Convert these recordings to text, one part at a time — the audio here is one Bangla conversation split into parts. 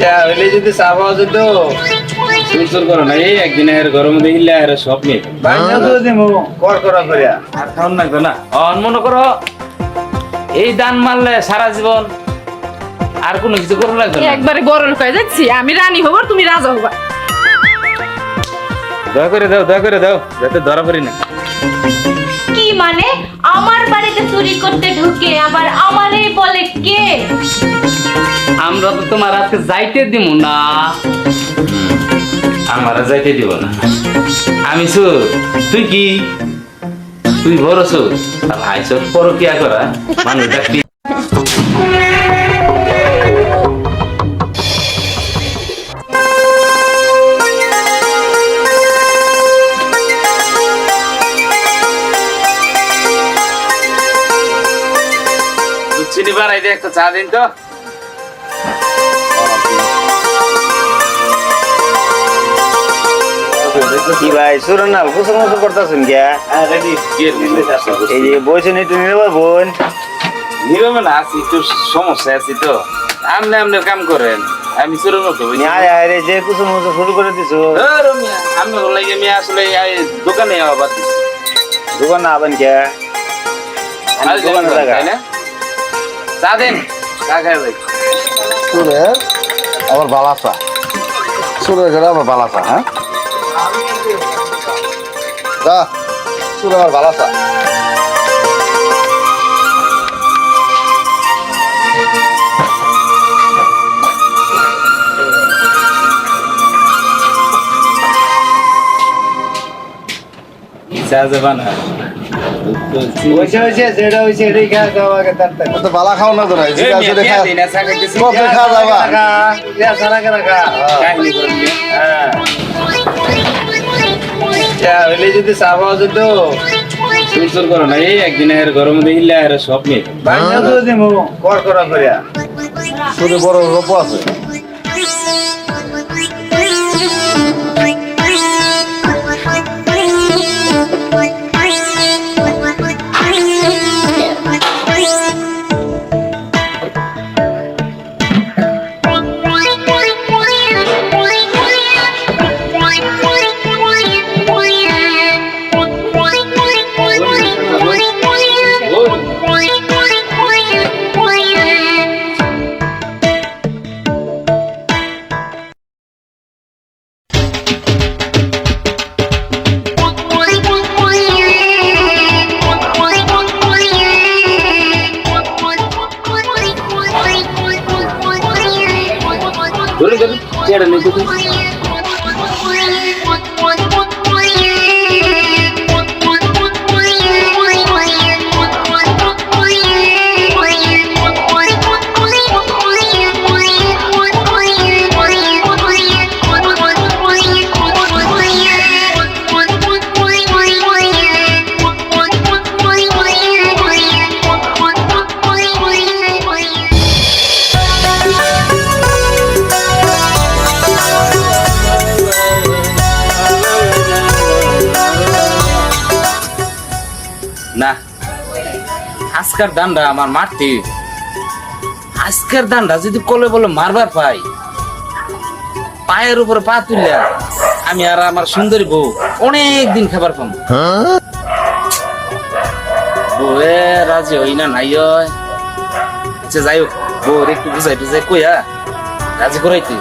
হইলে যদি চা পাওয়া যেত চুর চুর করো না এই একদিন এর গরম মধ্যে এর সব নিয়ে বাইনা তো দিমু কর করা করিয়া। আর খাওয়ান লাগবে না। অন মনে করো এই দান মারলে সারা জীবন আর কোনো কিছু করা লাগবে না। একবারে বড় লোক হয়ে যাচ্ছি আমি রানী হব তুমি রাজা হবা। দয়া করে দাও দয়া করে দাও যাতে ধরা পড়ি না। কি মানে? আমার বাড়িতে চুরি করতে ঢুকে আবার আমারই বলে কে? আমরা তো তোমার আজকে যাইতে দিব না। আমার যাইতে দিব না। আমি সুর তুই কি? তুই বড় সুর আর আইসর পরকিয়া করা। মানুষ ডাকবি চিনি বাড়াই দিয়ে একটা চা দিন তো। কি ভাই সুরন না কুসুম কুসুম করতেছেন কে? এই যে বইছেন একটু নির্ভর বোন। নিরবে না আছি একটু সমস্যা আছি তো। আমনে আমনে কাম করেন আমি চুরের মতো বুঝি আয় আয় রে যে কুসুম কুসুম শুরু করে দিছো। আমি লাগে আমি আসলে এই দোকানে আবার দিছি। দোকান না আবেন কে? আমি দোকানে লাগা তাই না? চা দেন চা খাই ভাই। সুরের আবার বালাসা সুরের ঘরে আবার বালাসা হ্যাঁ? খাওয়া আগে তার তার তো বালা খাও না তো নাই এই জিরা মিয়া, খা দিই না, চা খাইতেছি। কফি খা যাবা ইয়া হইলে যদি চা পাওয়া যেত। চুর করো না এই একদিন এর গরম মধ্যে ইল্লা সব নিয়ে বাইনা তো দিমু কর করা করিয়া। সুরে বড় গল্প আছে। ধরে না, আজকের দানটা আমার মারতে। আজকের দানটা যদি কলে বলে মারবার পাই, পায়ের উপরে পা তুললে আমি আর আমার সুন্দরী বউ অনেক দিন খাবার পাবো বউয়ে রাজি হই না নাই হয় আচ্ছা যাই হোক বউর একটু বুঝাই টুজাই কইয়া রাজি করাইতে।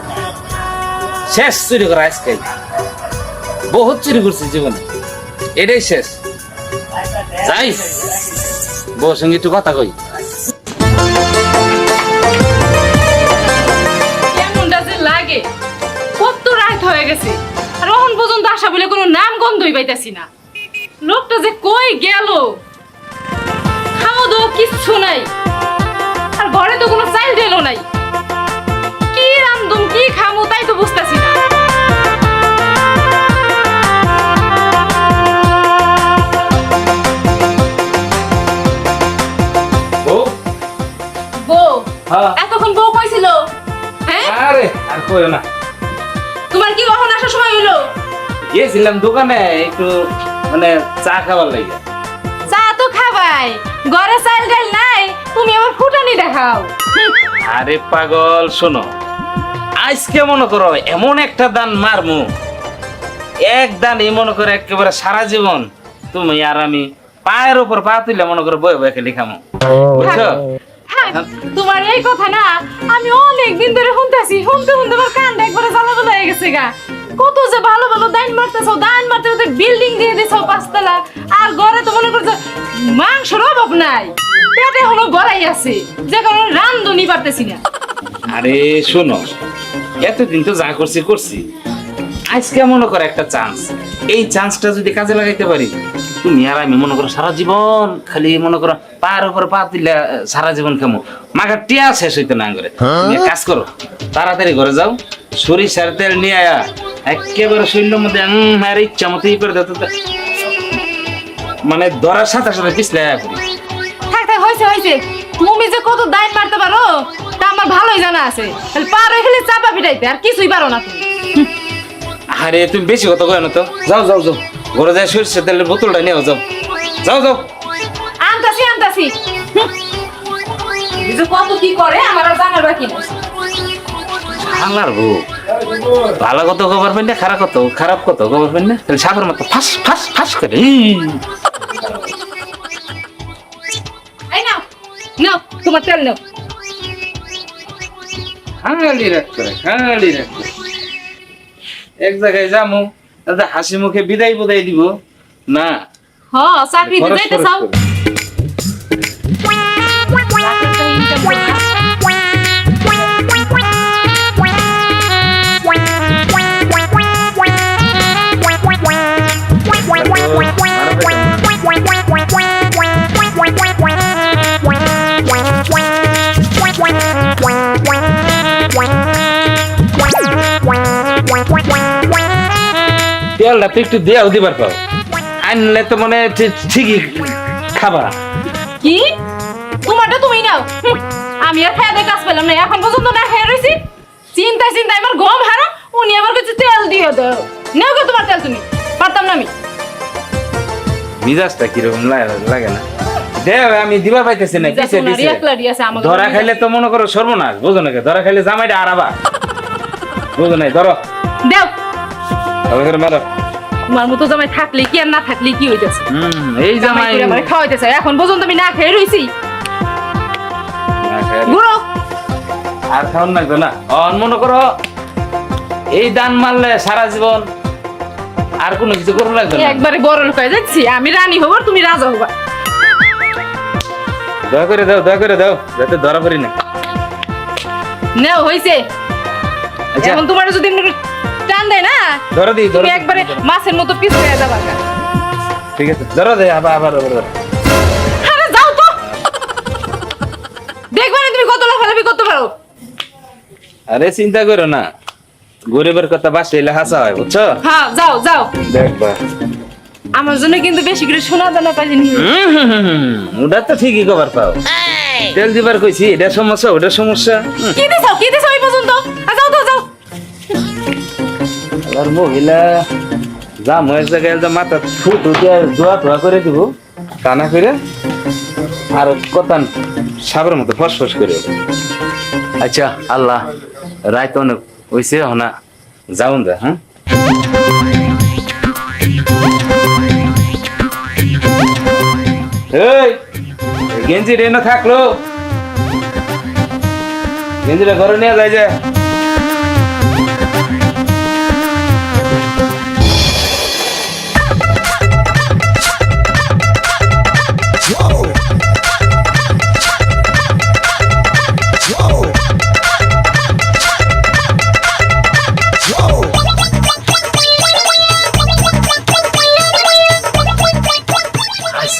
শেষ চুরি করা আজকে বহুত চুরি করছি জীবনে। এটাই শেষ। বউর সঙ্গে কথা কই। পর্যন্ত বলে কোনো নাম পাইতাছি না। লোকটা যে কই কিচ্ছু নাই। আর তো কোনো নাই। কি রান্ধুম কি খামু, তাই তো বুঝতেছি না। এতক্ষণ বউ কইছিল হ্যাঁ? আরে আর কইও না। তোমার কি কখন আসার সময় হইল? গিয়েছিলাম দোকানে একটু মানে চা খাবার লাগে। চা তো খাবাই ঘরে চাইল ডাল নাই তুমি আবার ফুটানি দেখাও। আরে পাগল শোনো। আজকে মনে করো এমন একটা দান মারমু। এক দান এই মনে করে একেবারে সারা জীবন তুমি আর আমি পায়ের উপর পা তুলে মনে করো বয়ে বয়ে খেলি খামো। বুঝছ? হ্যাঁ, তোমার এই কথা না, আমি অনেক দিন ধরে শুনতেছি। শুনতে শুনতে আমার একবারে হয়ে গেছে গা। কত যে ভালো ভালো দাইন দাইন মারতে মারতে বিল্ডিং দিয়ে পাঁচতলা, আর ঘরে তো মনে করছ নাই। পেটে হলো গড়াই আছে, যে কারণে রান্ধনি পারতেছি না। আরে, শোনো, এতদিন তো যা করছি করছি। আজকে মনে করো একটা চান্স এই চান্সটা যদি কাজে লাগাইতে পারি তুমি আর আমি মনে করো সারা জীবন খালি মনে করো পার উপর পা দিলে সারা জীবন কেমন মাখার টিয়া শেষ হইতো না করে কাজ করো তাড়াতাড়ি ঘরে যাও সরিষার তেল নিয়ে আয়া একেবারে শরীরের মধ্যে আর ইচ্ছা মতো করে মানে ধরার সাথে সাথে পিছলে আয়া করি। থাক থাক হয়েছে হয়েছে। তুমি যে কত দাইন মারতে পারো তা আমার ভালোই জানা আছে। তাহলে পারো খালি চাপা পিটাইতে আর কিছুই পারো না তুমি। আরে তুমি বেশি কথা কয় না তো। যাও যাও যাও। ঘরে যাই সরিষার তেলের বোতলটা নিয়ে যাও। যাও যাও। আনতাছি আনতাছি। হুঁ। এই যে কত কি করে আমার আর জানার বাকি নেই। হালার বউ। ভালো কত খবর পাই না খারাপ কত? খারাপ কত খবর পাই না? তাহলে সাপের মতো ফাঁস ফাঁস ফাঁস করে। এই। এই নাও নাও তোমার তেল নাও। খালি রাখ করে খালি রাখ এক জায়গায় যামু। হাসি মুখে বিদায় বুদাই দিব। না। হ চাকরি খরচ দিতে তো একটু দেয়াও দিবার পাও। আনলে তো মানে ঠিকই খাবা। কি? তোমারটা তুমি নাও। আমি আর খেয়ে কাজ পেলাম না এখন পর্যন্ত না আমার গম হারো উনি আবার কিছু তেল দিয়ে দাও। নেও গো তোমার তেল তুমি পারতাম না আমি। মিজাজটা কীরকম লাগে না? দেও আমি দিবার পাইতেছি না ধরা খাইলে তো মনে করো সর্বনাশ বুঝো নাকি ধরা খাইলে জামাইটা আরাবা। বুঝো নাই ধরো। দেও। করে তোমার মতো জামাই থাকলে কি আর না থাকলে কি হইতেছে? এই জামাই আমার খাওয়াইতেছে। এখন পর্যন্ত আমি না খেয়ে রইছি। না খায় রে। গুড়ো আর খাওয়ান না। অন মনে করো এই দান মারলে সারা জীবন আর কোনো কিছু করুন না। একবারে বড় লোক হয়ে যাচ্ছি। আমি রানী হব তুমি রাজা হবা। দয়া করে দাও দয়া করে দাও যাতে ধরা পড়ি না। নেও হইছে। আচ্ছা। এখন তোমার যদি টান দেয় না? ধরো দিই তুমি একবারে মাছের মতো পিস হয়ে যাবা ঠিক আছে ধরো দে আবার আবার আবার আরে যাও তো! দেখবে না তুমি কত লাফালাফি করতে পারো। আরে চিন্তা করো না গরিবের কথা বাসে এলে হাসা হয় বুঝছ? হ্যাঁ যাও যাও। দেখবা। আমার জন্য কিন্তু বেশি করে সোনা দানা হুম, ওটা তো ঠিকই কবার পাও। তেল দিবার কইছি এটা সমস্যা ওটা সমস্যা। কি দিছো কি দিছো এই পর্যন্ত? আবার মহিলা যা মহের জায়গায় মাথা ফুটু দিয়ে ধোয়া ধোয়া করে দিব। টানা করে আর কতান সাবের মতো ফস ফস করে আচ্ছা আল্লাহ রায় তো অনেক হইছে হনা যাউন দা হ্যাঁ। এই গেঞ্জি রেনো থাকল। গেঞ্জিটা ঘরে নিয়ে যায় যায়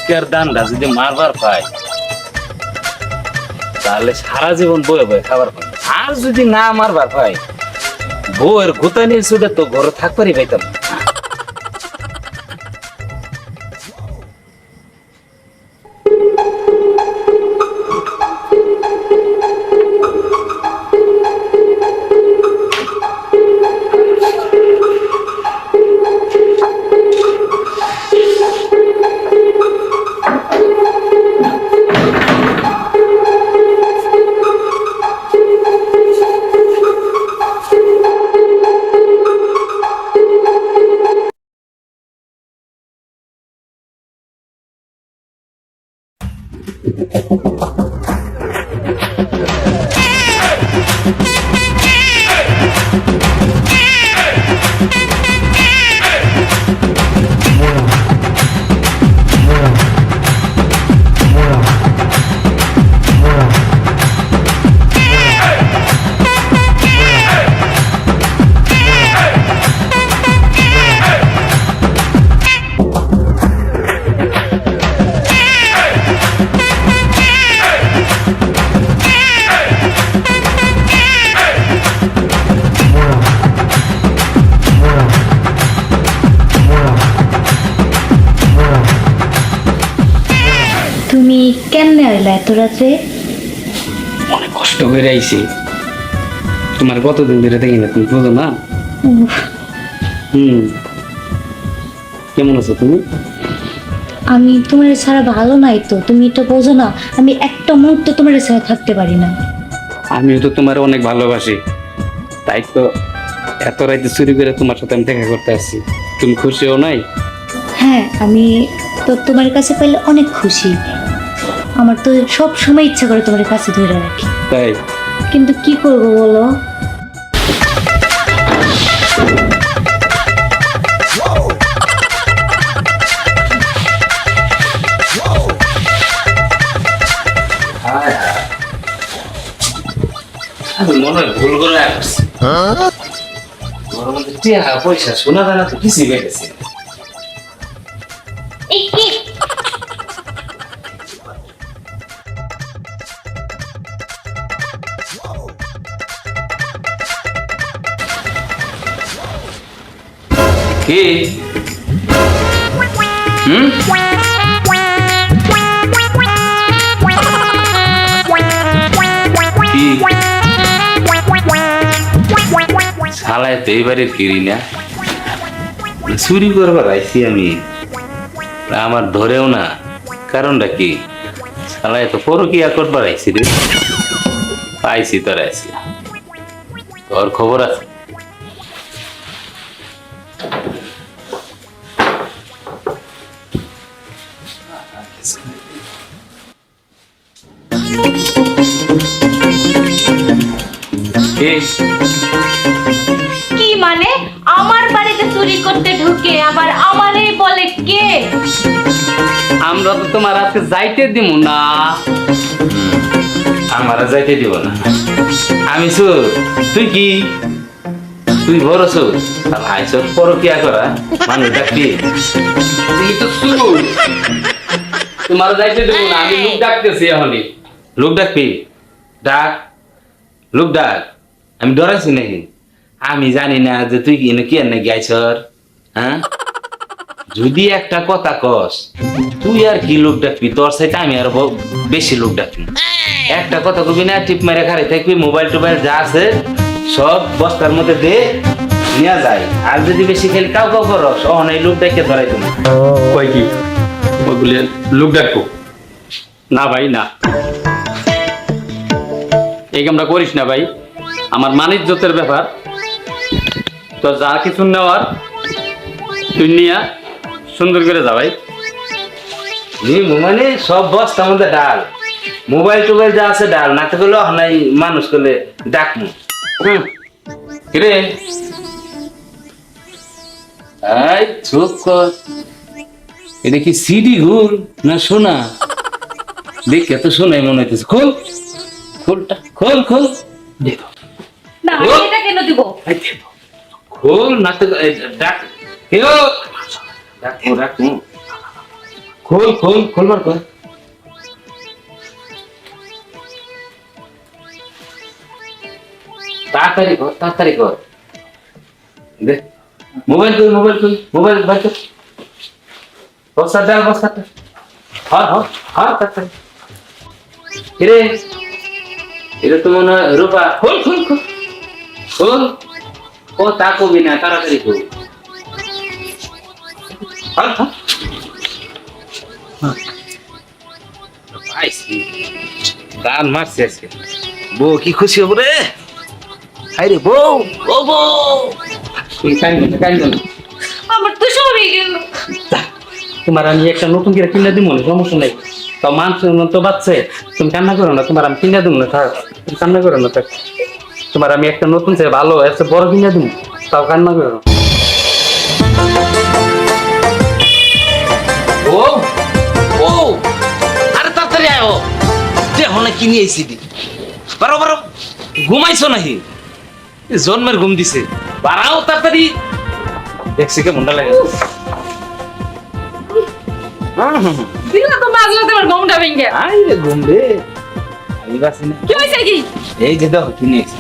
আজকের দানটা যদি মারবার পাই তাহলে সারা জীবন বয়ে বয়ে খাবার পাই আর যদি না মারবার পাই বউয়ের নিয়ে শুধু তো ঘরে থাকবারই পাইতাম না। অনেক কষ্ট করে আইছি। তোমার কতদিন ধরে দেখি না তুমি বুঝো না? হুম। কেমন আছো তুমি? আমি তোমার ছাড়া ভালো নাই তো তুমি এটা বোঝো না। আমি একটা মুহূর্ত তোমার ছাড়া থাকতে পারি না। আমিও তো তোমার অনেক ভালোবাসি। তাই তো এত রাইতে চুরি করে তোমার সাথে আমি দেখা করতে আসছি। তুমি খুশিও নাই? হ্যাঁ আমি তো তোমার কাছে পাইলে অনেক খুশি। আমার তো সব সময় ইচ্ছা করে তোমার কাছে ধরে রাখি। তাই? কিন্তু কি করব বলো? আমি মনে হয় ভুল করে আসছি ওর মধ্যে টিয়া পয়সা শোনা দানা তো কিছুই বেড়েছে না। চুরি করবার আইছি আমি। আমার ধরেও না। কারণটা কি? শালায় তো পরকিয়া করবার আইছি রে। পাইছি তোর আইছি। তোর খবর আছে? কে কি মানে? আমার বাড়িতে চুরি করতে ঢুকে আবার আমারে বলে কে? আমরা তো তোমার আজকে যাইতে দিব না। আমার যাইতে দিব না। আমি সুর তুই কি? তুই বড় সুর আর আইসর পরকিয়া করা মানুষ ডাকবি। তুমি তো শুরু তোমার যাইতে দিব না আমি লোক ডাকতেছি এখনই। লোক ডাকবি? ডাক। লোক ডাক। আমি ডরাইছি নাকি? আমি জানি না যে তুই কি কি আর নাকি আইসর হ্যাঁ? যদি একটা কথা কস তুই আর কি লোক ডাকবি? তোর সাথে আমি আর ব- বেশি লোক ডাকবি। একটা কথা কবি না টিপ মেরে খারে থাকবি মোবাইল টোবাইল যা আছে সব বস্তার মধ্যে দে নিয়ে যায়। আর যদি বেশি খেলি কাউ কাউ করস অনেক লোক ডাকে ধরাই তুমি কয় কি? ওগুলি লোক ডাকবো? না ভাই না। এই কামটা করিস না ভাই। আমার মানিজ্যতের ব্যাপার। তো যা কিছু নেওয়ার, তুই নিয়া, সুন্দর করে যা ভাই। মানে সব বস্তার মধ্যে ডাল। মোবাইল টোবাইল যা আছে ডাল না থাকলে নাই মানুষ করলে ডাকমু। হুম। কিরে? এই, চুপ কর। এটা কি সিডি ঘুর না শোনা দেখে তো শোনাই মনে হইতেছে। খোল। খোলটা। খোল খোল। দে দাও। না ও! এটা কেন দিব? এই দে দাও। খোল না তো এই ডাক কেউ ডাকমু ডাকমু খোল খোল খোলবার কর তাড়াতাড়ি কর তাড়াতাড়ি কর। দে মোবাইল কই মোবাইল কই মোবাইল বার কর বস্তা ডাল বস্তাটা হর হর হর তাড়াতাড়ি। কিরে? এটা তো মনে হয় রূপা। খোল খোল। খোল ও তা কবি না তাড়াতাড়ি হর দান মারছি আজকে। বউ কি খুশি হব রে? হাই রে বউ। ও বউ। আমার তো সবই গেল। তোমার আমি একটা নতুন করে কিনে দিব না সমস্যা নাই। তো মানুষ তো বাচ্চা তুমি কান্না করো না তোমার আমি কিনে দিব না থাক। তুমি কান্না করো না থাক। তোমার আমি একটা নতুন চেয়ে ভালো একটা বড় কিনে দিব? তাও কান্না করো। না। ও ও আরে তাড়াতাড়ি আয় দেখো না কিনে আইছি দি। বারো বারো ঘুমাইছো এ জন্মের ঘুম দিছে। বাড়াও তাড়াতাড়ি। দেখছি কেমনটা লাগে। দিলা তো আমার গমটা ভেঙে। আই রে ঘুম রে। আমি বাসি না কি হয়েছে কি? এই যে দেখো কিনে আইছি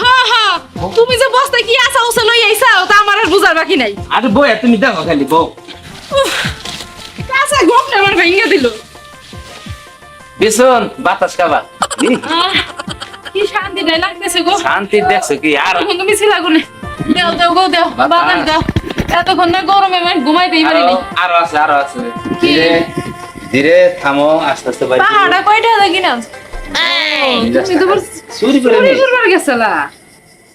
হ্যাঁ হ্যাঁ তুমি যে কি আসা উসা লই তা আমার আর বুঝার বাকি নাই। আরে তুমি দেখো খালি বউ। কাঁচা আমার ভেঙে দিল। বাতাস খাবা। কি শান্তি নাই লাগতেছে গো। শান্তি দেখছ কি আর? তুমি সিলাগুনে দেও দেও গো দেও। বাতাস। দাও। এতক্ষণ না গরমে মানে ঘুমাইতেই পারিনি আরো- আরও আছে আরও আছে? ধীরে ধীরে থামো আস্তে আস্তে বাইরে পাহাড়া কয়টা দেখি না তুমি তো চুরি করে চুরি নি গেছলা?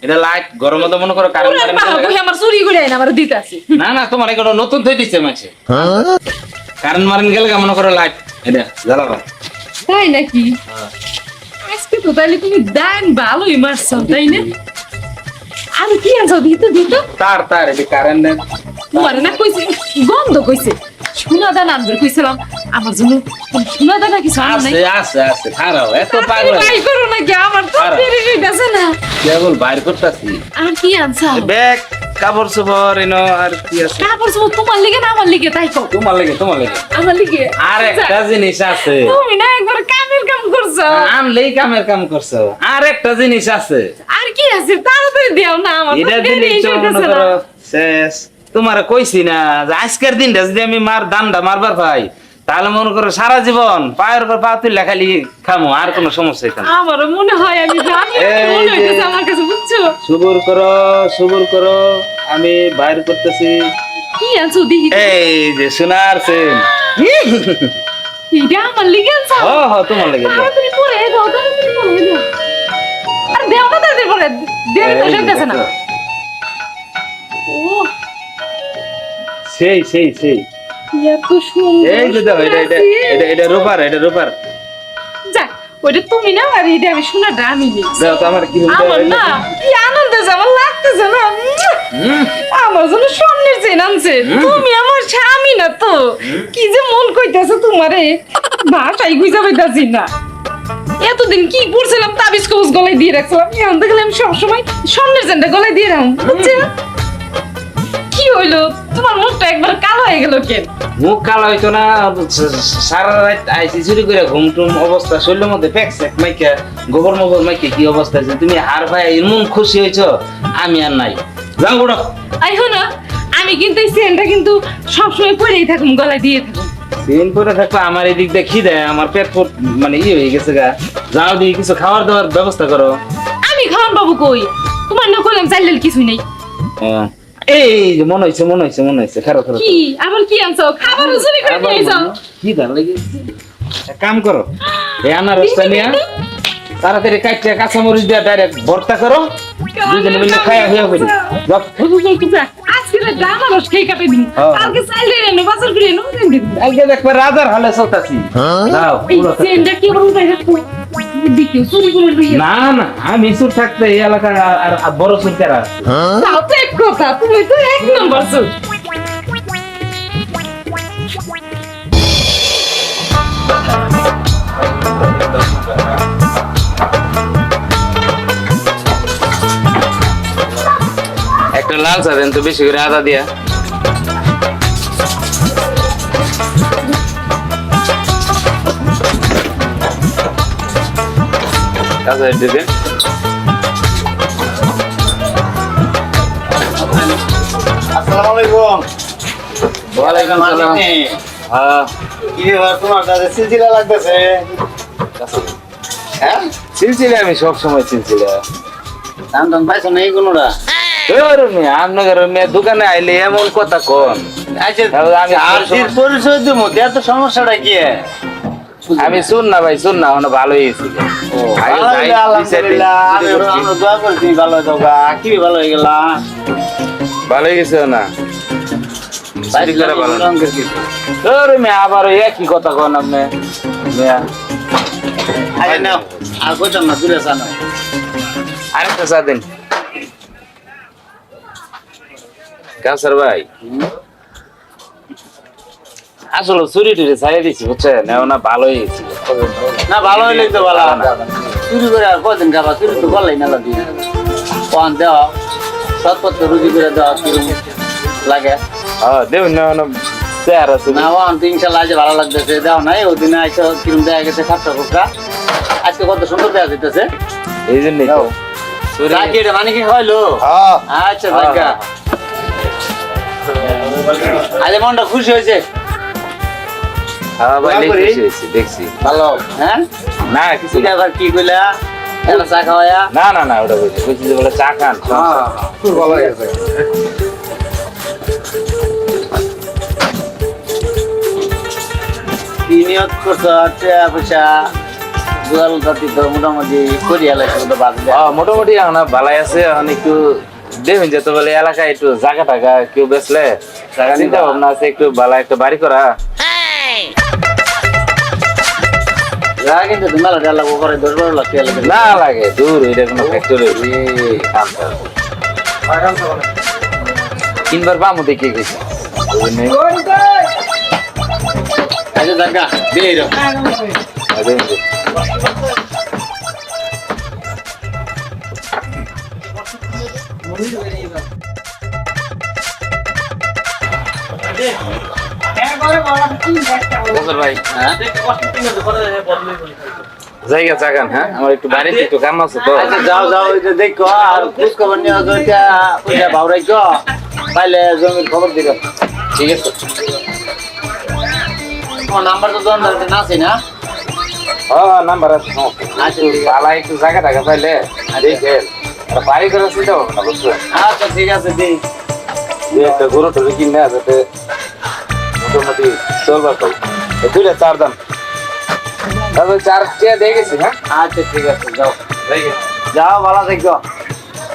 এটা লাইট গরম মতো মনে করো কারেন্ট পুরা কারেন্ট পাহাড় লাগে। কই আমার চুরি করে আইনা আমার দিতে না না তোমার এগুলো নতুন থই দিচ্ছে মাছে কারেন্ট মারেন গেলে মনে করো লাইট এটা জ্বালাবা তাই নাকি? আজকে তো তাইলে তুমি দান ভালোই মারছো তাই না? আর কি আনছো দিত দিত? তার তার এটি কারেন্ট তোমার না কইছে গন্ধ কইছে। সোনা দান আনবে কইছিলাম আমার জন্য সোনা দানা কিছু আনো নাই? আছে আছে আছে খারাপ এত পাগল। তাই করো নাকি আমার তো খারাপ। দেরি হইতাছে না। কেবল বাইর করতেছি। আর কি আনছো? ব্যাগ কাপড় চোপড় এনো আর কি আছে? কাপড় চোপড় তোমার লিগে না আমার লিগে? তাই কও। তোমার লাগে তোমার লাগে। আমার লিগে? আর একটা জিনিস আছে। তুমি না একবার কামের কাম করছ? আনলেই কামের কাম করছ। আর একটা জিনিস আছে। আর কি আছে? তাড়াতাড়ি দেও না আমার এটা না। করো শেষ। তোমার কইছি না যে আজকের দিনটা যদি আমি মার দানটা মারবার পাই তাহলে মনে করো সারা জীবন পায়ের উপর পা তুললে খালি খামো আর কোনো সমস্যা হইতো আমারও মনে হয় আমি জানি মনে হইতেছে আমার কাছে বুঝছ? সুবুর করো সুবুর করো আমি বাইর করতেছি। কি দেখি এই যে সোনার সেন। এটা আমার লিগে আনছো ও হ তোমার লাগে। তাড়াতাড়ি পরে দাও তাড়াতাড়ি পরে দাও। আর দেও না তাড়াতাড়ি পরে। দেরি তো যে না। সেই সেই সেই। এত সুন্দর এই যে এটা এটা এটা এটা রূপার এটা রূপার। যাক ওইটা তুমি না আর এটা আমি নেই। দাও তো আমার কি? আমার না কি আনন্দ যে আমার লাগতেছে না আমার জন্য স্বর্ণের চেন আনছে। তুমি আমার স্বামী না তো। কি যে মন কইতেছে তোমারে। ভাষাই গুইজা পাইতাছি না। এতদিন কি পড়ছিলাম তাবিজ কবজ গলায় দিয়ে রাখছিলাম। এখন দেখলে আমি সবসময় স্বর্ণের চেনটা গলায় দিয়ে রাখুন হইল? তোমার মুখটা একবার কালো হয়ে গেল কেন? মুখ কালো হইতো না সারা রাত আইসি চুরি করে ঘুম টুম অবস্থা শরীরের মধ্যে প্যাক স্যাক মাইকা গোবর মোবর মাইকে কি অবস্থা আছে তুমি হার ভাই এমন খুশি হয়েছো? আমি আর নাই। যাও উঠো আই হো না আমি কিন্তু এই চেনটা কিন্তু সবসময় পরেই থাকুম গলায় দিয়ে থাকুম। দিন পরে থাকলে আমার এই দিক দিয়ে খিদে আমার পেট ফুট মানে ইয়ে হয়ে গেছে গা। যাও দিয়ে কিছু খাবার দাবার ব্যবস্থা করো। আমি খাওয়ান বাবু কই? তোমার না কইলাম চাইলে কিছুই নেই। হ্যাঁ। এই যে মনে হয়েছে মনে হয়েছে মনে হয়েছে খারাপ খারাপ কি? আবার কি আনছো? খাবার চুরি করে নিয়ে আইছো কি দাম লেগেছে কাম করো এই আনারসটা নিয়ে তাড়াতাড়ি কাটতে কাঁচামরিচ দিয়ে ডাইরেক্ট ভর্তা করো। দুজনে মিলে খায়া খেয়ে হ্যাঁ। করে কালকে রাজার হলে চলতাছি। লইয়া না না আমি চুর থাকতে এই এলাকায় আর- বড় চুর কারা? তাও কথা তুমি তো এক নম্বর চুর। একটা লাল চা দেন তো বেশি করে আদা দিয়া। আসসালামু আলাইকুম। ওয়ালাইকুম হ্যাঁ কি ব্যাপার তোমার কাছে সিলসিলা লাগতেছে? হ্যাঁ? সিলসিলা আমি সব সময় সিলসিলা। দাম দাম পাইছো না এই কোনোটা? ধরুন মেয়ে, দোকানে আইলে এমন কথা কন? আচ্ছা তাহলে আমি আর্থিক পরিচয় দিব এত সমস্যাটা কি? আমি শুন না ভাই শুন না করছি ভালো হয়ে ভালো হয়ে গেছে না? না। আবার একই কথা কন আপনি? মেয়ে, আরে কইতাম না দূরে আরেকটা চা দিন। কাউসার ভাই। আসলে চুরি টুরি ছাড়িয়ে দিচ্ছি বুঝছেন? না ভালোই হয়েছে না ভালো হইলেই তো ভালো চুরি করে আর কদিন খাবা? চুরি তো করলেই না লাগি। পান দেওয়া সৎপত্র রুজি করে দেওয়া কিরম লাগে। হ্যাঁ দেখুন না মানে চেহারা চুরি না ওয়ান তো ইনশাল্লাহ আজ ভালো লাগতেছে দেওয়া নাই। ওই দিনে আইসো কিরম দেখা গেছে খাপটা খুপটা আজকে কত সুন্দর দেখা যেতেছে এই জন্যই তো। রাখি এটা মানে কি হইল? হ্যাঁ। আচ্ছা দেখা আজ মনটা খুশি হয়েছে। হ্যাঁ ভাই দোয়া করি। দেখছি। ভালো। হ্যাঁ? না কিছু আবার কি কইলা? একটা চা খাওয়ায়া? না না না ওটা বলছি বলছি যে বলে চা খান। ভালো গেছে কি নিয়ত করছ? টাকা পয়সা তো মোটামুটি করিয়া লাগছে বাদ। মোটামুটি ভালাই আছে এখন একটু দেখবেন যে তো বলে এলাকায় একটু জায়গা টাকা কেউ বেচলে জায়গা চিন্তা? ভাবনা আছে একটু ভালো একটা বাড়ি করা। কিন্তু মেলা দেড় লাখ করে দশ বারো লাখ না লাগে দূর ওইটা কোনো ফ্যাক্টরি তিনবার পামু দেখে গেছি। আচ্ছা দেখা দিয়ে জায়গা চাগান হ্যাঁ? আমার একটু বাড়িতে একটু কাম আছে তো। আচ্ছা যাও যাও দেখো আর খোঁজ খবর নিয়ে ওইটা ভাবরাই কো পাইলে জমির খবর দিবে ঠিক আছে। নাম্বার তো না আছে না? হ্যাঁ নাম্বার আছে আচ্ছা, একটু ঠিক আছে। পালা একটু জায়গা টাকা পাইলে দেখে। একটা বাড়ি করে চিন্তা ভাবনা বুঝছ? আচ্ছা ঠিক আছে দিই একটা গরু টরু কিনে যাতে মোটামুটি চলবার তো এই দুইটা চার দাম। তারপরে চার চেয়ে দিয়ে গেছি হ্যাঁ? আচ্ছা ঠিক আছে যাও। যাও ভালো দেখো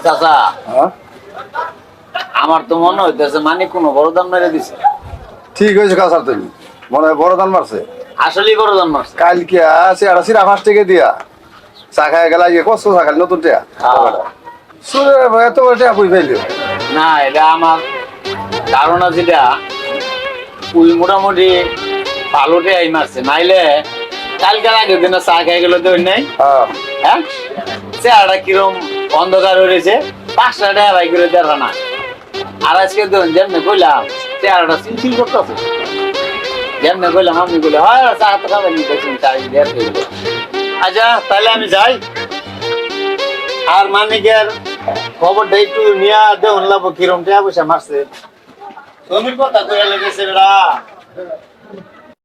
চাচা হ্যাঁ? আমার তো মনে হইতেছে মানে কোনো বড় দাম মেরে দিছে। ঠিক হয়েছে কাসার তুমি মনে হয় বড় দান মারছে। আসলেই বড় দাম মারছে। কালকে আছে সিরা ফার্স্ট থেকে দিয়া। চা খাই গেলা কষ্ট চা খালি নতুন টিয়া। সুরে এত বড় পাইলিও না এটা আমার ধারণা যেটা ওই মোটামুটি মারছে। নাইলে কালকার আগের দিনে চা খাই গেল তো নাই। হ্যাঁ। হ্যাঁ? চেহারাটা কিরম অন্ধকার হয়েছে পাঁচটা টাকা ভাই করে দেখা না আর আজকে দেখুন যেমনি কইলাম চেহারাটা চিনচিন করতেছে। যেমনি কইলাম আমি কইলাম হয় চা তো খাবেন দেড়। আচ্ছা তাহলে আমি যাই। আর মানিকের খবরটা একটু নিয়ে দেখুন লাভ কিরম টাকা পয়সা মারছে। জমির কথা কইয়া লেগেছে বেড়া।